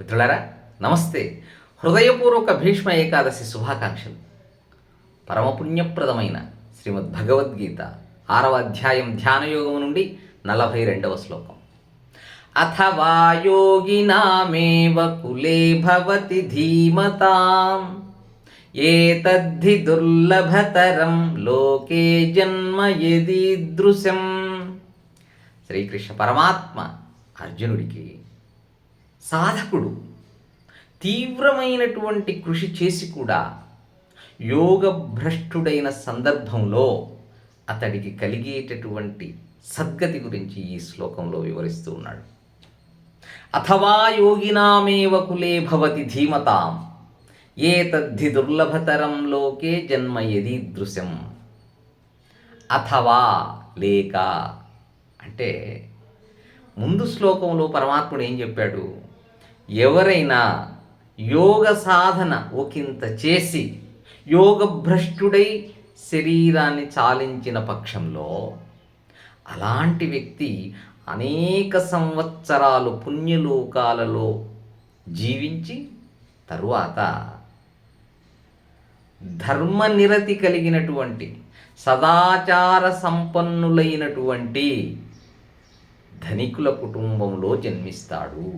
మిత్రులారా నమస్తే. హృదయపూర్వక భీష్మ ఏకాదశి శుభాకాంక్షలు. పరమపుణ్యప్రదమైన శ్రీమద్ భగవద్గీత ఆరవ అధ్యాయం ధ్యానయోగం నుండి నలభై రెండవ శ్లోకం. అథవా యోగినామేవ కులే భవతి ధీమతాం. ఏతద్ధి దుర్లభతరం లోకే జన్మ యదీదృశం. శ్రీకృష్ణ పరమాత్మ అర్జునుడికి సాధకుడు తీవ్రమైనటువంటి కృషి చేసి కూడా యోగభ్రష్టుడైన సందర్భంలో అతడికి కలిగేటటువంటి సద్గతి గురించి ఈ శ్లోకంలో వివరిస్తూ ఉన్నాడు. అథవా యోగినామేవ కులే భవతి ధీమతాం ఏ తద్ధి దుర్లభతరం లోకే జన్మ దృశ్యం అథవా లేక అంటే ముందు శ్లోకంలో పరమాత్ముడు ఏం చెప్పాడు? ఎవరైనా యోగ సాధన ఒకంత చేసి యోగభ్రష్టుడై శరీరాన్ని చాలించిన పక్షంలో అలాంటి వ్యక్తి అనేక సంవత్సరాలు పుణ్యలోకాలలో జీవించి తరువాత ధర్మనిరతి కలిగినటువంటి సదాచార సంపన్నులైనటువంటి ధనికుల కుటుంబంలో జన్మిస్తాడు.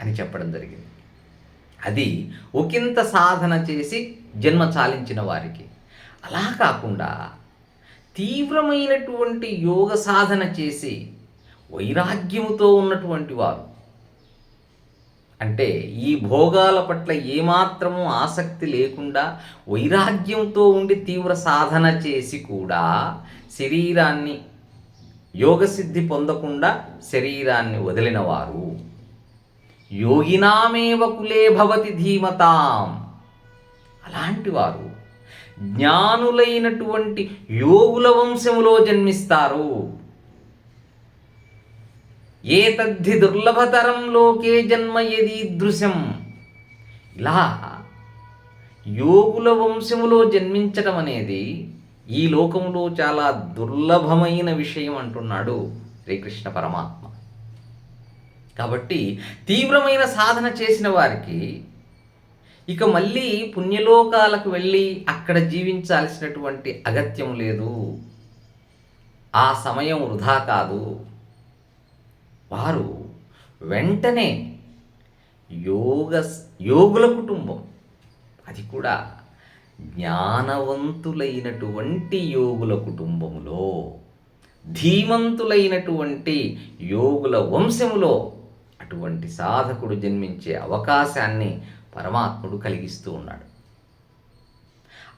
అని చెప్పడం జరిగింది. అది ఒకంత సాధన చేసి జన్మ చాలించిన వారికి. అలా కాకుండా తీవ్రమైనటువంటి యోగ సాధన చేసి వైరాగ్యముతో ఉన్నటువంటి వారు. అంటే ఈ భోగాల పట్ల ఏమాత్రము ఆసక్తి లేకుండా వైరాగ్యంతో ఉండి తీవ్ర సాధన చేసి కూడా శరీరాన్ని యోగసిద్ధి పొందకుండా శరీరాన్ని వదిలినవారు యోగినామేవ కులే భవతి ధీమతాం. అలాంటి వారు జ్ఞానులైనటువంటి యోగుల వంశములో జన్మిస్తారు. ఏ తద్ధి దుర్లభతరం లోకే జన్మ యదీదృశం ఇలా యోగుల వంశములో జన్మించటం అనేది ఈ లోకంలో చాలా దుర్లభమైన విషయం అంటున్నాడు శ్రీకృష్ణ పరమాత్మ. కాబట్టి తీవ్రమైన సాధన చేసిన వారికి ఇక మళ్ళీ పుణ్యలోకాలకు వెళ్ళి అక్కడ జీవించాల్సినటువంటి అగత్యం లేదు. ఆ సమయం వృధా కాదు. వారు వెంటనే యోగ యోగుల కుటుంబం అది కూడా జ్ఞానవంతులైనటువంటి యోగుల కుటుంబములో ధీమంతులైనటువంటి యోగుల వంశములో అటువంటి సాధకుడు జన్మించే అవకాశాన్ని పరమాత్ముడు కలిగిస్తూ ఉన్నాడు.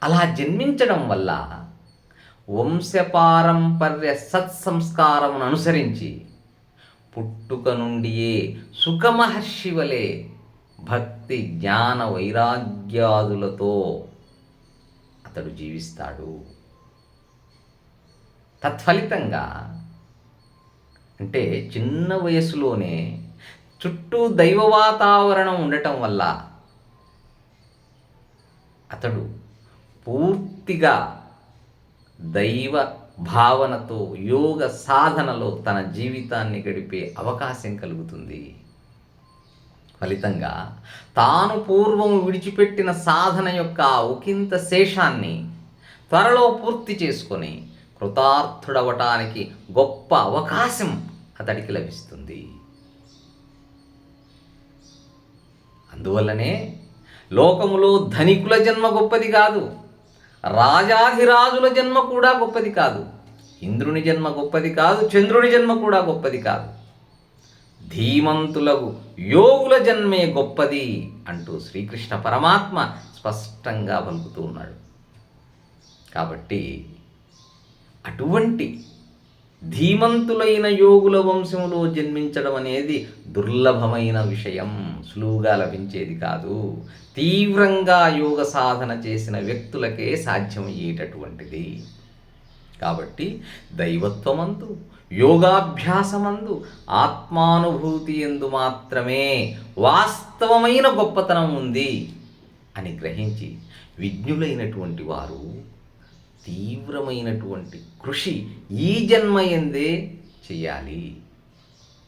అలా జన్మించడం వల్ల వంశపారంపర్య సత్సంస్కారమును అనుసరించి పుట్టుక నుండియే సుఖమహర్షి వలె భక్తి జ్ఞాన వైరాగ్యాదులతో అతడు జీవిస్తాడు. తత్ఫలితంగా అంటే చిన్న వయసులోనే చుట్టూ దైవ వాతావరణం ఉండటం వల్ల అతడు పూర్తిగా దైవ భావనతో యోగ సాధనలో తన జీవితాన్ని గడిపే అవకాశం కలుగుతుంది. ఫలితంగా తాను పూర్వం విడిచిపెట్టిన సాధన యొక్క ఉకింత ఒకంత శేషాన్ని త్వరలో పూర్తి చేసుకొని కృతార్థుడవటానికి గొప్ప అవకాశం అతడికి లభిస్తుంది. అందువల్లనే లోకములో ధనికుల జన్మ గొప్పది కాదు రాజాధిరాజుల జన్మ కూడా గొప్పది కాదు ఇంద్రుని జన్మ గొప్పది కాదు చంద్రుని జన్మ కూడా గొప్పది కాదు. ధీమంతులకు యోగుల జన్మే గొప్పది అంటూ శ్రీకృష్ణ పరమాత్మ స్పష్టంగా పలుకుతూ ఉన్నాడు. కాబట్టి అటువంటి ధీమంతులైన యోగుల వంశంలో జన్మించడం అనేది దుర్లభమైన విషయం. సులువుగా లభించేది కాదు. తీవ్రంగా యోగ సాధన చేసిన వ్యక్తులకే సాధ్యమయ్యేటటువంటిది కాబట్టి దైవత్వమందు యోగాభ్యాసమందు ఆత్మానుభూతి ఎందు మాత్రమే వాస్తవమైన గొప్పతనం ఉంది అని గ్రహించి విజ్ఞులైనటువంటి వారు తీవ్రమైనటువంటి కృషి ఈ జన్మ ఎందే చేయాలి.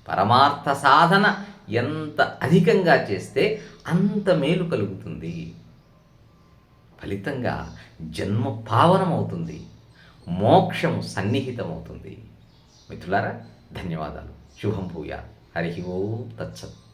పరమార్థ సాధన ఎంత అధికంగా చేస్తే అంత మేలు కలుగుతుంది. ఫలితంగా జన్మ పావనమవుతుంది. మోక్షం సన్నిహితమవుతుంది. మిత్రులారా ధన్యవాదాలు. శుభం పూయ హరి ఓం తత్సత్.